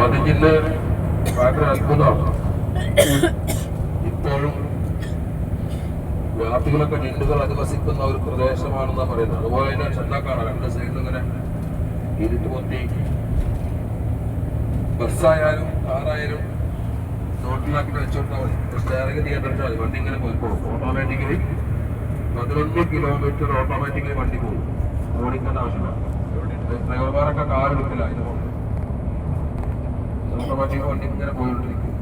ആദ്യം ജില്ല ഭയങ്കര അത്ഭുതമാണ്. ഇപ്പോഴും വ്യാപികളൊക്കെ ജിണ്ടുകൾ അധിവസിക്കുന്ന ഒരു പ്രദേശമാണെന്നാണ് പറയുന്നത്. അതുപോലെ തന്നെ ചെന്നാക്കാണ് രണ്ട് സൈഡിൽ ഇങ്ങനെ ഇരുട്ട് പൊത്തി ബസ്സായാലും കാറായാലും നോട്ടിലാക്കി വെച്ചോണ്ടാൽ മതി സ്റ്റാറിംഗ് തിയേറ്ററിൽ മതി. വണ്ടി ഇങ്ങനെ പോകും. ഓട്ടോമാറ്റിക്കലി പതിനൊന്ന് കിലോമീറ്റർ ഓട്ടോമാറ്റിക്കലി വണ്ടി പോകും. ഓടിക്കേണ്ട ആവശ്യമില്ല. ഡ്രൈവർമാരൊക്കെ കാർ എടുക്കില്ല അതിന് ഓട്ടോമാറ്റിക് വണ്ടി ഇങ്ങനെ പോയിക്കൊണ്ടിരിക്കും